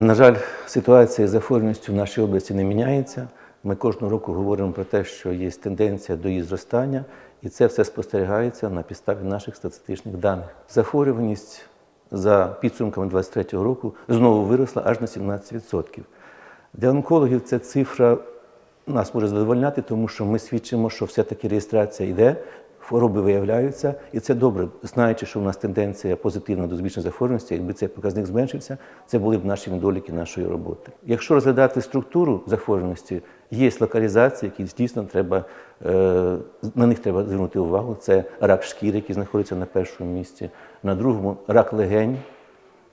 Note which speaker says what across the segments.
Speaker 1: На жаль, ситуація з захворюваністю в нашій області не міняється. Ми кожного року говоримо про те, що є тенденція до її зростання, і це все спостерігається на підставі наших статистичних даних. Захворюваність за підсумками 2023 року знову виросла аж на 17%. Для онкологів ця цифра нас може задовольняти, тому що ми свідчимо, що все-таки реєстрація йде, хвороби виявляються, і це добре, знаючи, що у нас тенденція позитивна до збільшення захворюваності, якби цей показник зменшився, це були б наші недоліки нашої роботи. Якщо розглядати структуру захворюваності, є локалізації, які дійсно треба е, на них треба звернути увагу. Це рак шкіри, який знаходиться на першому місці, на другому рак легень.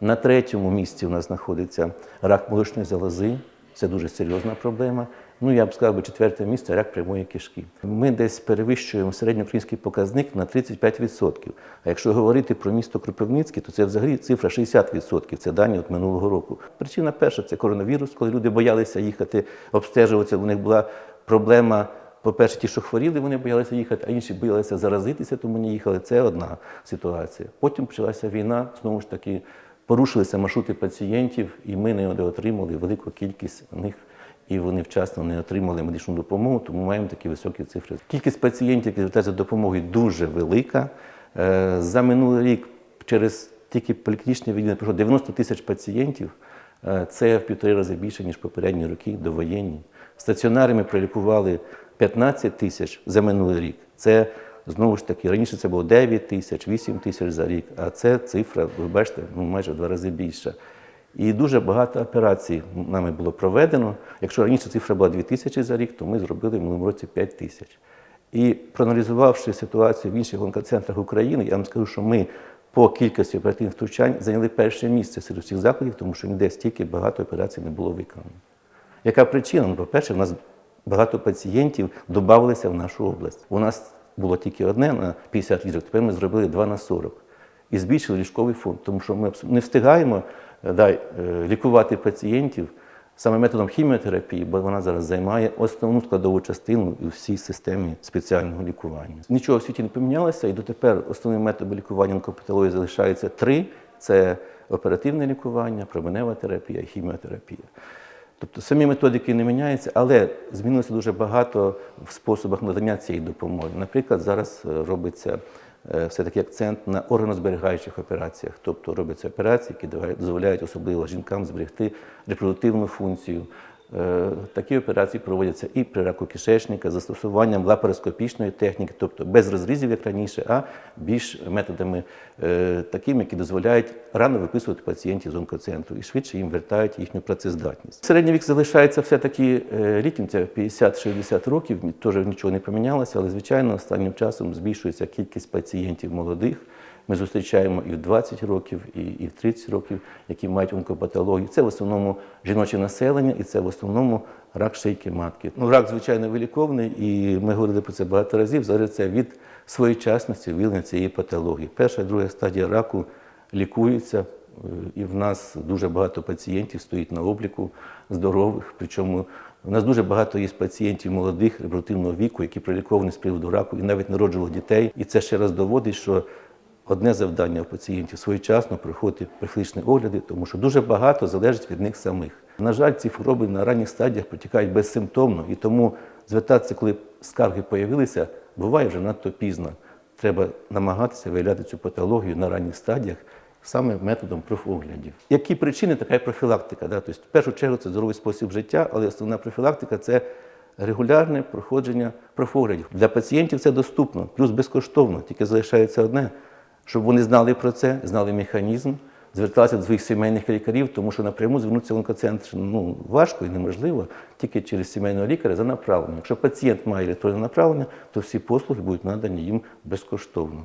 Speaker 1: На третьому місці у нас знаходиться рак молочної залози. Це дуже серйозна проблема. Ну, я б сказав, би, четверте місце рак прямої кишки. Ми десь перевищуємо середньоукраїнський показник на 35%. А якщо говорити про місто Кропивницький, то це взагалі цифра 60%. Це дані от минулого року. Причина перша це коронавірус, коли люди боялися їхати обстежуватися. У них була проблема. По-перше, ті, що хворіли, вони боялися їхати, а інші боялися заразитися, тому не їхали. Це одна ситуація. Потім почалася війна, знову ж таки, порушилися маршрути пацієнтів, і ми не отримали велику кількість них, і вони вчасно не отримали медичну допомогу, тому маємо такі високі цифри. Кількість пацієнтів, які звертаються за допомогою, дуже велика. Е, За минулий рік через тільки поліклінічне відділення пройшло 90 тисяч пацієнтів. Е, Це в півтори рази більше, ніж попередні роки довоєнні. Стаціонари ми пролікували 15 тисяч за минулий рік. Це знову ж таки раніше це було 9 тисяч, 8 тисяч за рік, а це цифра, ви бачите, ну, майже в два рази більша. І дуже багато операцій нами було проведено. Якщо раніше цифра була 2 тисячі за рік, то ми зробили в минулому році 5 тисяч. І проаналізувавши ситуацію в інших онкоцентрах України, я вам скажу, що ми по кількості оперативних втручань зайняли перше місце серед всіх закладів, тому що ніде стільки багато операцій не було виконано. Яка причина? Ну, по-перше, у нас багато пацієнтів додавалися в нашу область. У нас було тільки одне на 50 ліжок, тепер ми зробили 2 на 40. І збільшили ліжковий фонд, тому що ми не встигаємо е, дай, е, лікувати пацієнтів саме методом хіміотерапії, бо вона зараз займає основну складову частину у всій системі спеціального лікування. Нічого в світі не помінялося, і дотепер основним методом лікування онкопатології залишається три: це оперативне лікування, променева терапія і хіміотерапія. Тобто самі методики не міняються, але змінилося дуже багато в способах надання цієї допомоги. Наприклад, зараз е, робиться все-таки акцент на органозберігаючих операціях, тобто робляться операції, які дозволяють особливо жінкам зберегти репродуктивну функцію. Е, Такі операції проводяться і при раку кишечника застосуванням лапароскопічної техніки, тобто без розрізів, як раніше, а більш методами е, такими, які дозволяють рано виписувати пацієнтів з онкоцентру і швидше їм вертають їхню працездатність. Середній вік залишається все-таки е, літнім, це 50-60 років, теж нічого не помінялося, але звичайно останнім часом збільшується кількість пацієнтів молодих. Ми зустрічаємо і в 20 років, і, і в 30 років, які мають онкопатологію. Це в основному жіноче населення, і це в основному рак шийки матки. Ну, рак, звичайно, виліковний, і ми говорили про це багато разів. Зараз це від своєчасності виявлення цієї патології. Перша друга стадія раку лікуються, е, і в нас дуже багато пацієнтів стоїть на обліку здорових. Причому у нас дуже багато є пацієнтів молодих репродуктивного віку, які проліковані з приводу раку і навіть народжували дітей. І це ще раз доводить, що одне завдання у пацієнтів своєчасно проходити профілактичні огляди, тому що дуже багато залежить від них самих. На жаль, ці хвороби на ранніх стадіях протікають безсимптомно, і тому звертатися, коли скарги появилися, буває вже надто пізно. Треба намагатися виявляти цю патологію на ранніх стадіях саме методом профоглядів. Які причини така профілактика? Да? Тобто, в першу чергу це здоровий спосіб життя, але основна профілактика це регулярне проходження профоглядів. Для пацієнтів це доступно, плюс безкоштовно, тільки залишається одне, щоб вони знали про це, знали механізм, зверталися до своїх сімейних лікарів, тому що напряму звернутися в онкоцентр ну, важко і неможливо, тільки через сімейного лікаря за направленням. Якщо пацієнт має електронне направлення, то всі послуги будуть надані їм безкоштовно.